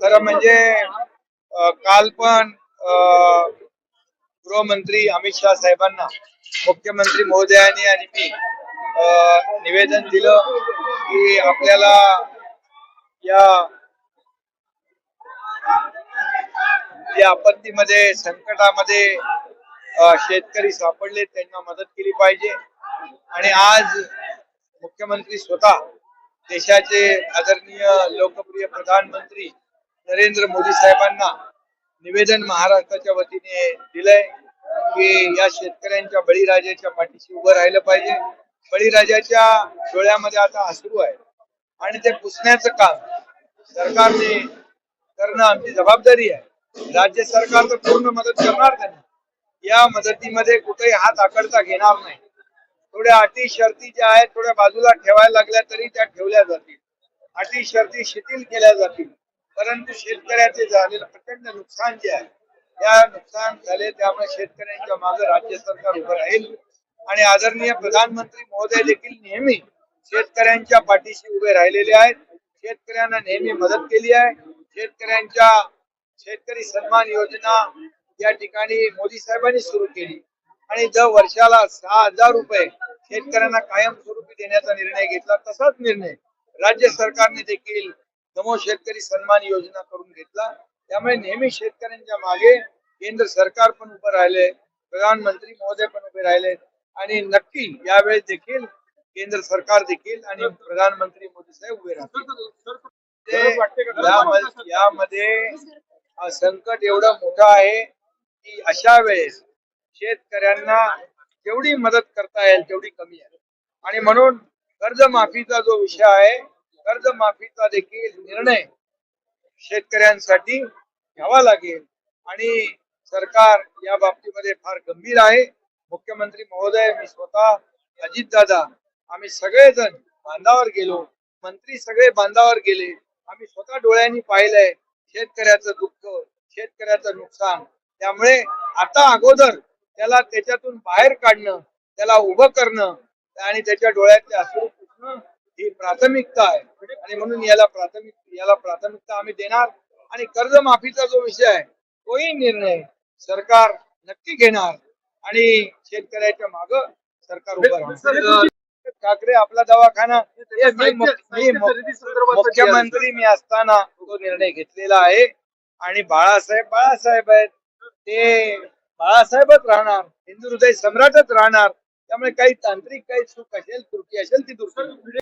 खरं म्हणजे काल पण गृहमंत्री अमित शहा साहेबांना मुख्यमंत्री महोदयांनी आणि मी निवेदन दिलं की आपल्याला या या आपत्तीमध्ये संकटामध्ये शेतकरी सापडले त्यांना मदत केली पाहिजे. आणि आज मुख्यमंत्री स्वतः देशाचे आदरणीय लोकप्रिय प्रधानमंत्री नरेंद्र मोदी साहेबांना निवेदन महाराष्ट्राच्या वतीने दिलंय की या शेतकऱ्यांच्या बळीराजाच्या पाठीशी उभं राहिलं पाहिजे. बळीराजाच्या डोळ्यामध्ये आता हसरू आहे आणि ते पुसण्याचं काम सरकारने करणं आमची जबाबदारी आहे. राज्य सरकार तर पूर्ण मदत करणार त्यांना या मदतीमध्ये कुठेही हात आकडता घेणार नाही. थोड्या अटी शर्ती ज्या आहेत थोड्या बाजूला ठेवायला लागल्या तरी त्या ठेवल्या जातील. अटी शर्ती शिथिल केल्या जातील. परंतु शेतकऱ्याचे झालेलं प्रचंड नुकसान जे आहे त्या नुकसान झाले त्यामुळे शेतकऱ्यांच्या मागे राज्य सरकार उभं राहील. आणि आदरणीय प्रधानमंत्री महोदय देखील नेहमी शेतकऱ्यांच्या पाठीशी उभे राहिलेले आहेत. शेतकऱ्यांना नेहमी मदत केली आहे. शेतकऱ्यांच्या शेतकरी सन्मान योजना या ठिकाणी मोदी साहेबांनी सुरू केली. आणि दर वर्षाला सहा हजार रुपये शेतकऱ्यांना कायमस्वरूपी देण्याचा निर्णय घेतला तसाच निर्णय राज्य सरकारने देखील नमो शेतकरी सन्मान योजना करून घेतला. त्यामुळे नेहमी शेतकऱ्यांच्या मागे केंद्र सरकार पण उभं राहिले प्रधानमंत्री महोदय पण उभे राहिले आणि नक्की यावेळेस देखील केंद्र सरकार देखील आणि प्रधानमंत्री मोदी साहेब उभे राहतील. ते यामध्ये संकट एवढं मोठं आहे की अशा वेळेस शेतकऱ्यांना जेवढी मदत करता येईल तेवढी कमी आहे. आणि म्हणून कर्जमाफीचा जो विषय आहे कर्जमाफीचा देखील निर्णय शेतकऱ्यांसाठी घ्यावा लागेल. आणि सरकार या बाबतीमध्ये फार गंभीर आहे. मुख्यमंत्री महोदय मी स्वतः अजितदादा आम्ही सगळेजण बांधावर गेलो. मंत्री सगळे बांधावर गेले. आम्ही स्वतः डोळ्यांनी पाहिलंय शेतकऱ्याचं दुःख शेतकऱ्याचं नुकसान. त्यामुळे आता अगोदर त्याला त्याच्यातून बाहेर काढणं त्याला उभं करणं आणि त्याच्या डोळ्यातले अश्रू पुसणं ही प्राथमिकता आहे. आणि म्हणून याला प्राथमिक याला प्राथमिकता आम्ही देणार. आणि कर्जमाफीचा जो विषय आहे तोही निर्णय सरकार नक्की घेणार. आणि शेतकऱ्याच्या माग सरकार उभं राहणार. ठाकरे आपला दवाखाना हे मु- मुख्यमंत्री मी असताना तो निर्णय घेतलेला आहे. आणि बाळासाहेब बाळासाहेब आहेत. ते बाळासाहेबच राहणार हिंदू हृदय सम्राटच राहणार त्यामुळे काही तांत्रिक काही चूक असेल त्रुटी असेल ती दूर